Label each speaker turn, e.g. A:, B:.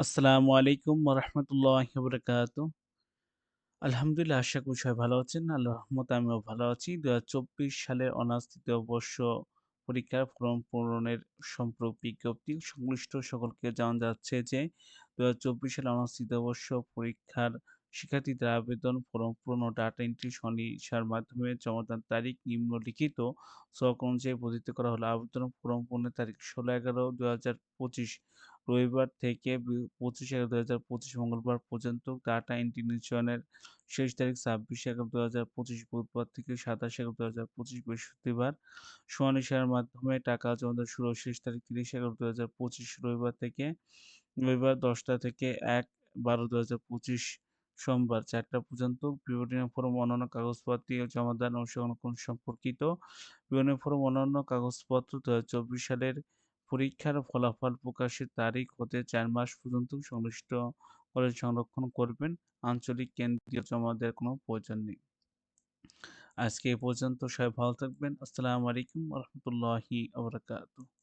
A: আসসালামু আলাইকুম ওরহমতুল্লাহি বারাকাতু। আলহামদুলিল্লাহ, আশা করি সবাই ভালো আছেন। আল্লাহর রহমতে আমিও ভালো আছি। ২০২৪ সালের অনার্স তৃতীয় বর্ষ পরীক্ষার ফর্ম পূরণের সম্পর্ক বিজ্ঞপ্তি সংশ্লিষ্ট সকলকে জানানো যাচ্ছে যে ২০২৪ সালে অনার্স তৃতীয় বর্ষ পরীক্ষার শিক্ষার্থীদের আবেদন ফর্ম পূরণ ডাটা এন্ট্রি সনিসার মাধ্যমে জমাদান তারিখ নিম্নলিখিত ছক অনুযায়ী বর্ধিত করা হলো। আবেদন ফর্ম পূরণের তারিখ ১৬/১১/২০২৫ রবিবার থেকে বি ২৫/১১/২০২৫ মঙ্গলবার পর্যন্ত। টাটা এন্ট্রি শেষ তারিখ ২৬/১১/২০২৫ বুধবার থেকে ২৭/১১/২০২৫ বৃহস্পতিবার। সনিসার মাধ্যমে টাকা জমাদান শুরু শেষ তারিখ ৩০/১১/২০২৫ রবিবার থেকে, রবিবার ১০টা থেকে ১/১২/২০২৫ সোমবার চারটা পর্যন্ত। বিভিন্ন ফরম অন্যান্য কাগজপত্র জমাদান ও সংরক্ষণ সম্পর্কিত বিবরণী ফরম অন্যান্য কাগজপত্র ২০২৪ সালের পরীক্ষার ফলাফল প্রকাশের তারিখ হতে চার মাস পর্যন্ত সংশ্লিষ্ট কলেজ সংরক্ষণ করবেন। আঞ্চলিক কেন্দ্রীয় জমা দেওয়ার কোনো প্রয়োজন নেই। আজকে এ পর্যন্ত সবাই ভালো থাকবেন। আসসালামু আলাইকুম রাহমাতুল্লাহি ওয়া বারাকাতুহু।